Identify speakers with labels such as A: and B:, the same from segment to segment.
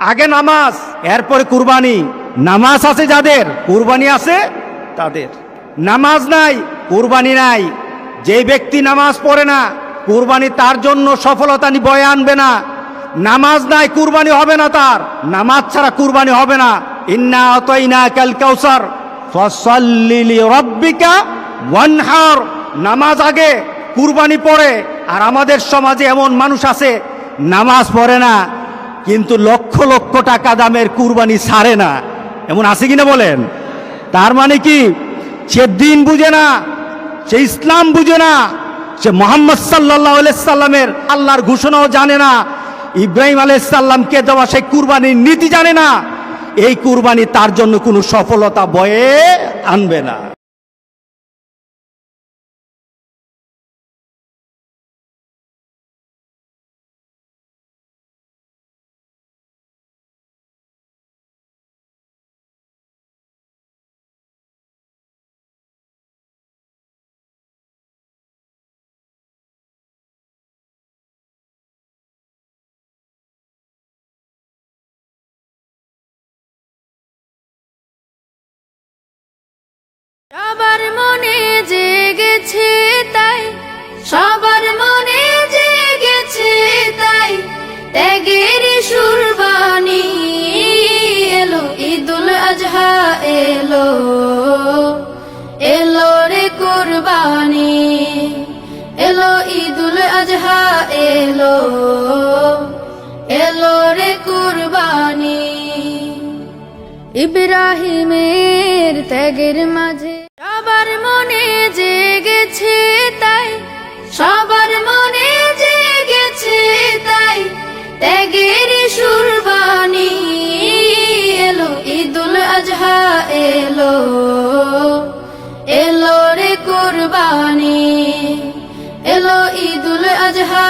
A: আগে নামাজ, এরপরে কুরবানি। নামাজ আছে যাদের, কুরবানি আছে তাদের। নামাজ নাই, কুরবানি নাই। যে ব্যক্তি নামাজ পড়ে না, কুরবানি তার জন্য সফলতা বয়ে আনবে না। নামাজ নাই, কুরবানি হবে না তার। নামাজ ছাড়া কুরবানি হবে না। ইন্না অতইনা কাল কাউসার ফসল্লিলি ওয়ানহার। নামাজ আগে, কুরবানি পড়ে আর আমাদের সমাজে এমন মানুষ আছে, নামাজ পড়ে না। কিন্তু লক্ষ লক্ষ টাকা দামের কুরবানি ছাড়ে না। এমন আছে কিনা বলেন? তার মানে কি? সে দিন বুঝে না, সে ইসলাম বুঝে না, সে মোহাম্মদ সাল্লাহ সাল্লামের আল্লাহর ঘোষণাও জানে না, ইব্রাহিম আলাইসাল্লামকে দেওয়া সেই কুরবানির নীতি জানে না। এই কুরবানি তার জন্য কোনো সফলতা বয়ে আনবে না।
B: সবার মনে জেগেছে তাই, সবার মনে জেগেছে তাই, ত্যাগের সুরবানি এলো, ঈদুল আজহা এলো এলো রে কুরবানি, এলো ঈদুল আজহা এলো এলো রে কুরবানি। ইব্রাহিমের ত্যাগের মাঝে জেগেছে তাই, সবার মনে জেগেছে তাই। ত্যাগের সুরবানি এলো, ঈদুল আজহা এলো। এলো রে কুরবানি, এলো ঈদুল আজহা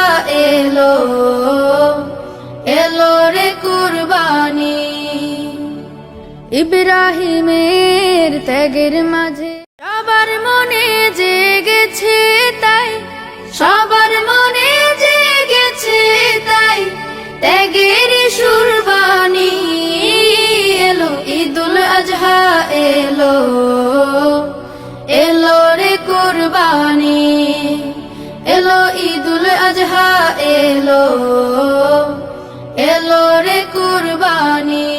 B: এলো। এলো রে কুরবানি। ইব্রাহিমের ত্যাগের মাঝে এলো এলো রে কুরবানি।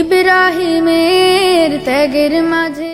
B: ইব্রাহিমের ত্যাগের মাঝে